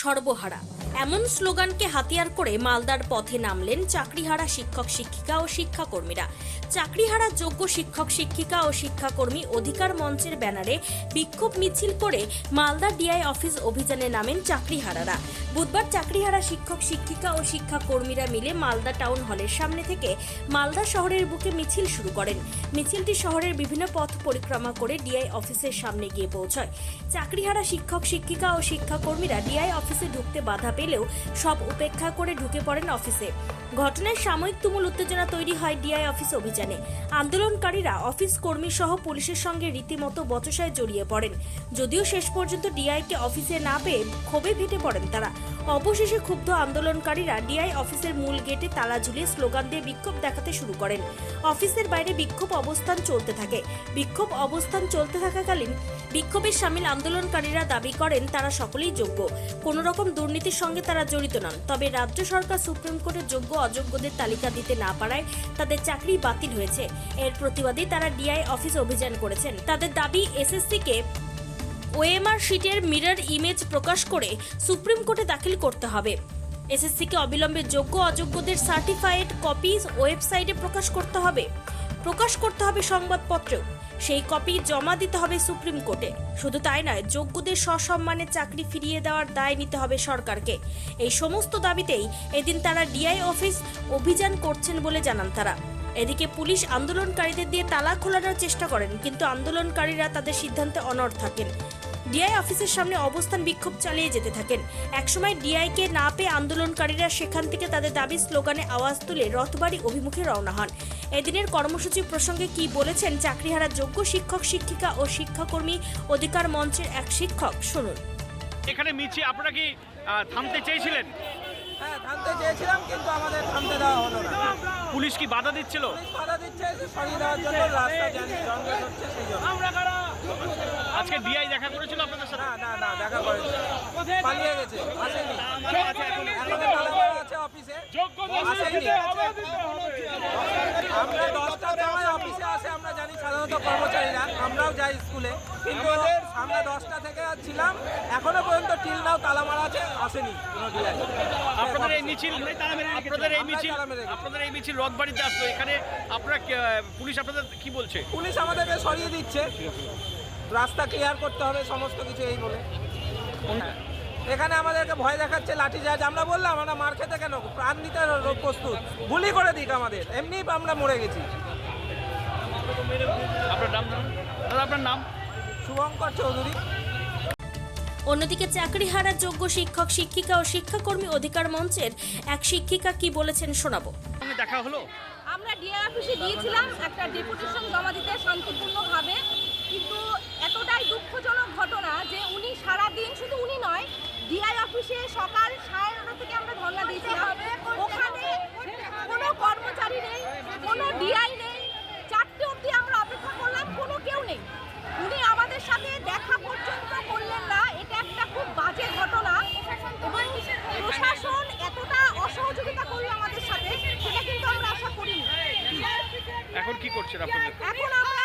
সর্বহারা। এমন স্লোগানকে হাতিয়ার করে মালদার পথে নামলেন চাকরিহারা শিক্ষক শিক্ষিকা ও শিক্ষাকর্মীরা। চাকরিহারা যোগ্য শিক্ষক শিক্ষিকা ও শিক্ষাকর্মী অধিকার মঞ্চের ব্যানারে বিক্ষোভ মিছিল করে মালদা ডিআই অফিস অভিযানে নামেন চাকরিহারারা। বুধবার চাকরিহারা শিক্ষক শিক্ষিকা ও শিক্ষাকর্মীরা মিলে মালদা টাউন হলের সামনে থেকে মালদা শহরের বুকে মিছিল শুরু করেন। মিছিলটি শহরের বিভিন্ন পথ পরিক্রমা করে ডিআই অফিসের সামনে গিয়ে পৌঁছয়। চাকরিহারা শিক্ষক শিক্ষিকা ও শিক্ষাকর্মীরা ডিআই অফিসে ঢুকতে বাধা পেলেও সব উপেক্ষা করে ঢুকে পড়েন অফিসে। ঘটনায় সাময়িক তুমুল উত্তেজনা তৈরি হয় ডিআই অফিস অভিযানে। আন্দোলনকারীরা অফিস কর্মী সহ পুলিশের সঙ্গে রীতিমতো বচসায় জড়িয়ে পড়েন। যদিও শেষ পর্যন্ত ডিআইকে অফিসে না পেয়ে ক্ষোভে ভেটে পড়েন তারা। অবশেষে ক্ষুব্ধ আন্দোলনকারীরা ডিআই অফিসের মূল গেটে তালা ঝুলিয়ে স্লোগান দিয়ে বিক্ষোভ দেখাতে শুরু করেন। অফিসের বাইরে বিক্ষোভ অবস্থান চলতে থাকে। বিক্ষোভ অবস্থান চলতে থাকাকালীন বিক্ষোভের সামিল আন্দোলনকারীরা দাবি করেন, তারা সকলেই যোগ্য। কোনো রকম দুর্নীতির সঙ্গে তারা জড়িত নন। তবে রাজ্য সরকার সুপ্রিম কোর্টের যোগ্য অযোগ্যদের তালিকা দিতে না পারায় তাদের চাকরি বাতিল হয়েছে। এর প্রতিবাদে তারা ডিআই অফিস অভিযান করেছেন। তাদের দাবি এসএসসিকে ওএমআর শিটের মিরর ইমেজ প্রকাশ করে সুপ্রিম কোর্টে দাখিল করতে হবে। এসএসসিকে অবিলম্বে যোগ্য অযোগ্যদের সার্টিফাইড কপি ওয়েবসাইটে প্রকাশ করতে হবে। প্রকাশ করতে হবে সংবাদপত্রেও সেই কপি জমা দিতে হবে সুপ্রিম কোর্টে। শুধু তাই নয়, যোগ্যদের সসম্মানে চাকরি ফিরিয়ে দেওয়ার দায় নিতে হবে সরকারকে। এই সমস্ত দাবিতেই এদিন তারা ডিআই অফিস অভিযান করছেন বলে জানান তারা। এদিকে পুলিশ আন্দোলনকারীদের দিয়ে তালা খোলানোর চেষ্টা করেন, কিন্তু আন্দোলনকারীরা তাদের সিদ্ধান্তে অনড় থাকেন। ডিআই অফিসের সামনে অবস্থান বিক্ষোভ চালিয়ে যেতে থাকেন। একসময় ডিআইকে না পেয়ে আন্দোলনকারীরা সেখান থেকে তাদের দাবি স্লোগানে আওয়াজ তুলে রথবাড়ি অভিমুখে রওনা হন। এদিনের কর্মসূচি প্রসঙ্গে কি বলেছেন চাকরিহারা যোগ্য শিক্ষক শিক্ষিকা ও শিক্ষাকর্মী অধিকার মঞ্চের এক শিক্ষক? শুনুন। এখানে মিছি আপনারা কি থামতে চেয়েছিলেন? হ্যাঁ থামতে চেয়েছিলাম কিন্তু আমাদের থামতে দেওয়া হলো না। পুলিশ কি বাধা দিচ্ছিল? পুলিশ বাধা দিচ্ছে যে সরিয়ে দেওয়ার জন্য রাস্তা জানি জঙ্গল হচ্ছে সেই জন্য। আজকে ডিআই দেখা করেছিল আপনাদের সাথে? না না না দেখা করেনি। পালিয়ে গেছে আসেনি। এখনও আছে অফিসে আসেনি। আমরা দশটার সময় অফিসে আসে আমরা জানি সাধারণত কর্মচারীরা আমরাও যাই স্কুলে। কিন্তু আমরা দশটা থেকে ছিলাম এখনও পর্যন্ত টিল নাও তালা মারা আছে আসেনি কোনো ডিআই আপনাদের এই মিছিল আপনাদের এই মিছিল। আপনাদের এই মিছিল রথবাড়িতে আসলো। এখানে আপনারা পুলিশ আপনাদের কি বলছে? পুলিশ আমাদেরকে সরিয়ে দিচ্ছে। রাস্তা ক্লিয়ার করতে হবে সমস্ত কিছু এই বলে। হ্যাঁ। এখানে আমাদেরকে ভয় দেখাচ্ছে লাঠি চার্জ আমরা বললাম আমরা মার খেতে কেন? প্রাণ দিতে প্রস্তুত। গুলি করে দিক আমাদের। এমনি আমরা মরে গেছি। আপনার নাম আপনার নাম? শুভঙ্কর চৌধুরী। অন্যদিকে চাকরিহারা যোগ্য শিক্ষক শিক্ষিকা ও শিক্ষাকর্মী অধিকার মঞ্চের এক শিক্ষিকা কি বলেছেন শোনাবো। দেখা হলো? আমরা ডিআই অফিসে দিয়েছিলাম একটা ডেপুটেশন জমা দিতে শান্তিপূর্ণভাবে। কিন্তু এতটাই দুঃখজনক ঘটনা যে উনি সারা দিন শুধু উনি নয় ডিআই অফিসে সকাল সাড়ে নটা থেকে আমরা ধর্ণা দিয়েছিলাম। ওখানে কোনো কর্মচারী নেই কোনো ডিআই নেই। চারটে অবধি আমরা অপেক্ষা করলাম কোনো কেউ নেই। উনি আমাদের সাথে দেখা পর্যন্ত করলেন না। এটা একটা খুব বাজে ঘটনা। এবং প্রশাসন এতটা অসহযোগিতা করল আমাদের সাথে সেটা কিন্তু আমরা আশা করিনি। এখন কি করছেন এখন আমরা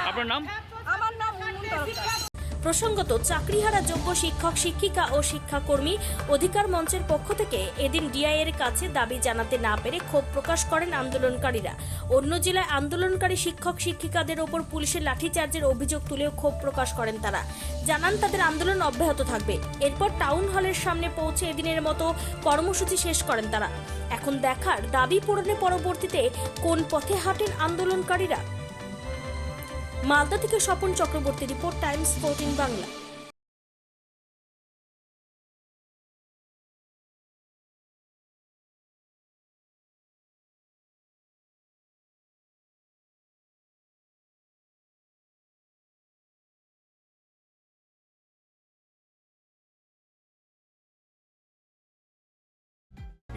আপনার নাম? আমার নাম প্রসঙ্গত চাকরিহারা যোগ্য শিক্ষক শিক্ষিকা ও শিক্ষাকর্মী অধিকার মঞ্চের পক্ষ থেকে এদিন ডিআই এর কাছে দাবি জানাতে না পেরে ক্ষোভ প্রকাশ করেন আন্দোলনকারীরা। অন্য জেলায় আন্দোলনকারী শিক্ষক শিক্ষিকাদের ওপর পুলিশের লাঠিচার্জের অভিযোগ তুলেও ক্ষোভ প্রকাশ করেন তারা। জানান তাদের আন্দোলন অব্যাহত থাকবে। এরপর টাউন হলের সামনে পৌঁছে এদিনের মতো কর্মসূচি শেষ করেন তারা। এখন দেখার দাবি পূরণের পরবর্তীতে কোন পথে হাঁটেন আন্দোলনকারীরা। মালদা থেকে Swapan Chakraborty report Times fourteen Bangla.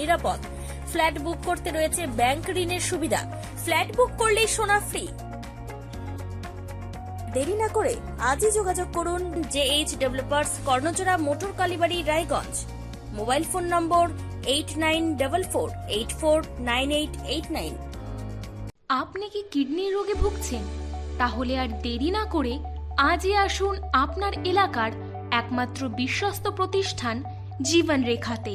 নিরাপদ। ফ্ল্যাট বুক করতে রয়েছে ব্যাংক ঋণের সুবিধা। ফ্ল্যাট বুক করলেই সোনা ফ্রি। দেরি না করে আজই যোগাযোগ করুন J H developers Karnajora motor Kalibari, Raiganj. Mobile phone number eight nine double four, eight four, nine eight eight nine. আপনি কি কিডনির রোগে ভুগছেন? তাহলে আর দেরি না করে আজই আসুন আপনার এলাকার একমাত্র বিশ্বস্ত প্রতিষ্ঠান জীবন রেখাতে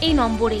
এই নম্বরে